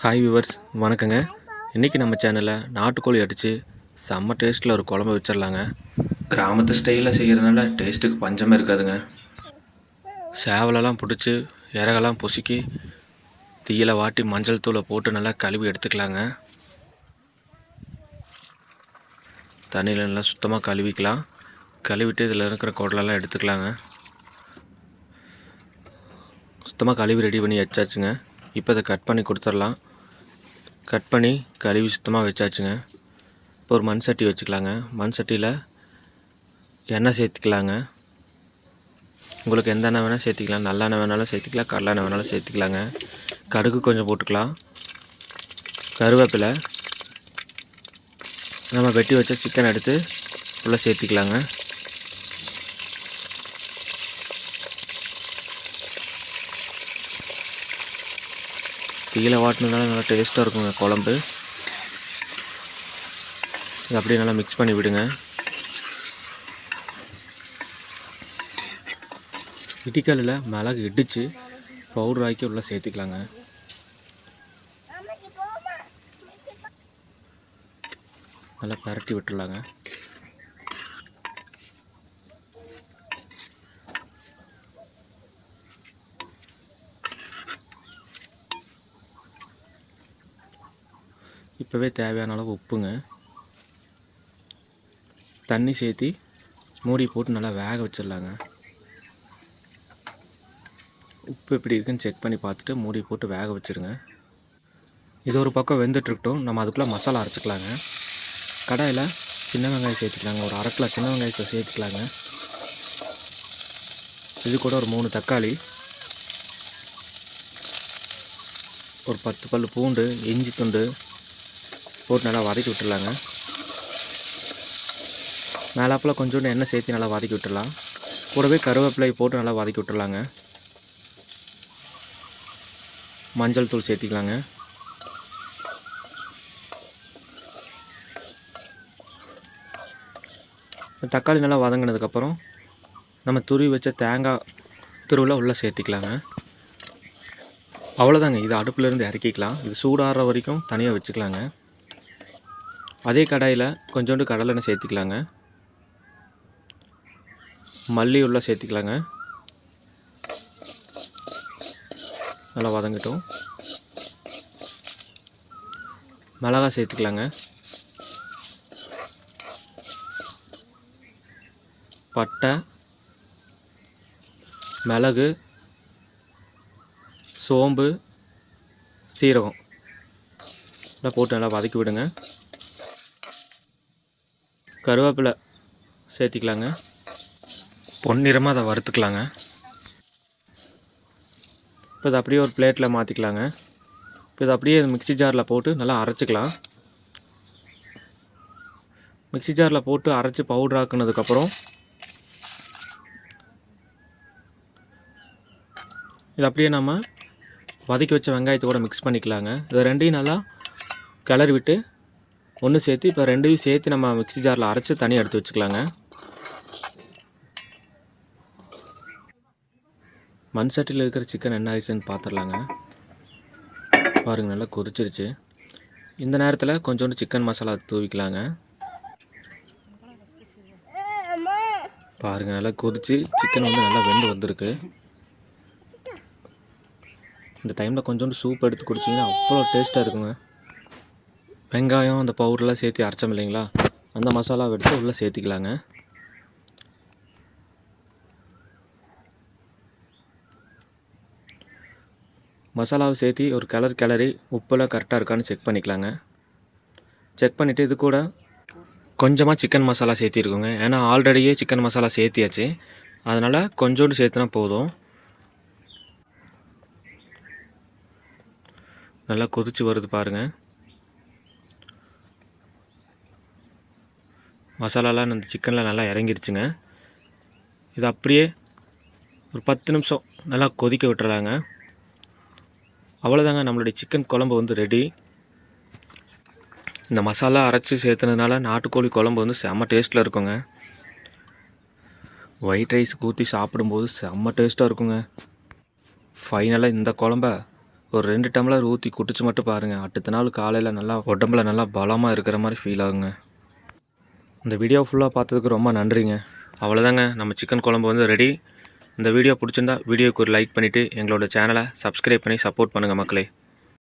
Hi viewers வணக்கங்க. இன்றைக்கி நம்ம சேனலில் நாட்டுக்கோழி அடித்து செம்ம டேஸ்ட்டில் ஒரு குழம்பு வச்சிடலாங்க கிராமத்து ஸ்டைலில் செய்கிறதுனால டேஸ்ட்டுக்கு பஞ்சமே இருக்காதுங்க. சேவலெல்லாம் பிடிச்சி இறகெல்லாம் பொசுக்கி தீயில வாட்டி மஞ்சள் தூளை போட்டு நல்லா கழுவி எடுத்துக்கலாங்க. தண்ணியில் நல்லா சுத்தமாக கழுவிக்கலாம். கழுவிட்டு இதில் இருக்கிற குடலெல்லாம் எடுத்துக்கலாங்க. சுத்தமாக கழுவி ரெடி பண்ணி வச்சாச்சுங்க. இப்போ இதை கட் பண்ணி கொடுத்துடலாம். கட் பண்ணி கழுவி சுத்தமாக வச்சாச்சுங்க. இப்போ ஒரு மண் சட்டி வச்சுக்கலாங்க. மண் சட்டியில் எண்ணெய் சேர்த்துக்கலாங்க. உங்களுக்கு எந்த எண்ணெய் வேணால் சேர்த்திக்கலாம். நல்லெண்ணெய் வேணாலும் சேர்த்திக்கலாம். கடலெண்ணெய் வேணாலும் சேர்த்துக்கலாங்க. கடுகு கொஞ்சம் போட்டுக்கலாம். கருவேப்பிலை நம்ம வெட்டி வச்ச சிக்கன் எடுத்து உள்ளே சேர்த்திக்கலாங்க. கீழே வாட்டினதுனால நல்லா டேஸ்ட்டாக இருக்குங்க குழம்பு. இது அப்படியே நல்லா மிக்ஸ் பண்ணி விடுங்க. இடிக்கல்லில் மிளகு இடித்து பவுடர் ஆக்கி உள்ளே சேர்த்துக்கலாங்க. நல்லா பரட்டி விட்டுடலாங்க. இப்போவே தேவையான அளவு உப்புங்க. தண்ணி சேர்த்தி மூடி போட்டு நல்லா வேக வச்சிடலாங்க. உப்பு எப்படி இருக்குன்னு செக் பண்ணி பார்த்துட்டு மூடி போட்டு வேக வச்சுருங்க. இது ஒரு பக்கம் வெந்துட்டுருக்கட்டும். நம்ம அதுக்குள்ளே மசாலா அரைச்சிக்கலாங்க. கடாயில் சின்ன வெங்காயம் சேர்த்துக்கலாங்க. ஒரு அரை கிலோ சின்ன வெங்காயத்தை சேர்த்துக்கலாங்க. இது கூட ஒரு மூணு தக்காளி. ஒரு பத்து பல் பூண்டு இஞ்சி துண்டு போட்டு நல்லா வதக்கி விட்டுடலாங்க. மேலாப்பில் கொஞ்சோண்டு எண்ணெய் சேர்த்து நல்லா வதக்கி விட்டுடலாம். கூடவே கருவேப்பிலை போட்டு நல்லா வதக்கி விட்டுடலாங்க. மஞ்சள் தூள் சேர்த்திக்கலாங்க. தக்காளி நல்லா வதங்கினதுக்கப்புறம் நம்ம துருவி வச்ச தேங்காய் துருவில் உள்ளே சேர்த்திக்கலாங்க. அவ்வளோதாங்க இது அடுப்புலேருந்து இறக்கிக்கலாம். இது சூடாடுற வரைக்கும் தனியாக வச்சுக்கலாங்க. அதே கடாயில் கொஞ்சோண்டு கடலெண்ணெய் சேர்த்துக்கலாங்க. மல்லி உள்ள சேர்த்துக்கலாங்க. நல்லா வதங்கட்டும். மிளகா சேர்த்துக்கலாங்க. பட்டை மிளகு சோம்பு சீரகம். எல்லாம் போட்டு நல்லா வதக்கி விடுங்க. கருவேப்பிலை சேர்த்திக்கலாங்க. பொன்னிறமாக அதை வறுத்துக்கலாங்க. இப்போ இதை அப்படியே ஒரு பிளேட்டில் மாற்றிக்கலாங்க. இப்போ இதை அப்படியே மிக்ஸி ஜாரில் போட்டு நல்லா அரைச்சிக்கலாம். மிக்ஸி ஜாரில் போட்டு அரைச்சி பவுடர் ஆக்குனதுக்கப்புறம் இது அப்படியே நம்ம வதக்கி வச்ச வெங்காயத்தை கூட மிக்ஸ் பண்ணிக்கலாங்க. இதை ரெண்டையும் நல்லா கிளறி விட்டு ஒன்று சேர்த்து இப்போ ரெண்டையும் சேர்த்து நம்ம மிக்ஸி ஜாரில் அரைச்சி தனியாக எடுத்து வச்சுக்கலாங்க. மண் சட்டியில் இருக்கிற சிக்கன் என்ன ஆயிடுச்சுன்னு பார்த்துடலாங்க பாருங்கள் நல்லா கொதிச்சிருச்சு. இந்த நேரத்தில் கொஞ்சோண்டு சிக்கன் மசாலா தூவிக்கலாங்க. பாருங்கள் நல்லா கொதிச்சு சிக்கன் வந்து நல்லா வெந்து வந்திருக்கு. இந்த டைமில் கொஞ்சோண்டு சூப் எடுத்து குடிச்சிங்கன்னா அவ்வளோ டேஸ்ட்டாக இருக்குங்க. வெங்காயம் அந்த பவுடர்லாம் சேர்த்து அரைச்சோம் இல்லைங்களா? அந்த மசாலாவை எடுத்து உள்ளே சேர்த்துக்கலாங்க. மசாலாவை சேர்த்து ஒரு கலர் கிளறி உப்பெல்லாம் கரெக்டாக இருக்கான்னு செக் பண்ணிக்கலாங்க. செக் பண்ணிவிட்டு இது கூட கொஞ்சமாக சிக்கன் மசாலா சேர்த்திருக்கோங்க. ஏன்னா ஆல்ரெடியே சிக்கன் மசாலா சேர்த்தியாச்சு. அதனால் கொஞ்சோண்டு சேர்த்துனா போதும். நல்லா கொதிச்சு வருது பாருங்கள் மசாலாலாம் அந்த சிக்கனில் நல்லா இறங்கிருச்சுங்க. இது அப்படியே ஒரு பத்து நிமிஷம் நல்லா கொதிக்க விட்டுறாங்க அவ்வளோதாங்க நம்மளுடைய சிக்கன் குழம்பு வந்து ரெடி இந்த மசாலா அரைச்சி சேர்த்துனதுனால நாட்டுக்கோழி குழம்பு வந்து செம்ம டேஸ்ட்டில் இருக்குங்க. ஒயிட் ரைஸ் ஊற்றி சாப்பிடும்போது செம்ம டேஸ்ட்டாக இருக்குங்க. ஃபைனலாக இந்த குழம்ப ஒரு ரெண்டு டம்ளர் ஊற்றி குடிச்சு மட்டும் பாருங்கள் அடுத்த நாள் காலையில் நல்லா உடம்புல நல்லா பலமாக இருக்கிற மாதிரி ஃபீல் ஆகுங்க. இந்த வீடியோ ஃபுல்லாக பார்த்ததுக்கு ரொம்ப நன்றிங்க. அவ்வளோதாங்க நம்ம சிக்கன் குழம்பு வந்து ரெடி இந்த வீடியோ பிடிச்சிருந்தா வீடியோக்கு ஒரு லைக் பண்ணிவிட்டு எங்களோட சேனலை சப்ஸ்கிரைப் பண்ணி சப்போர்ட் பண்ணுங்கள் மக்களே.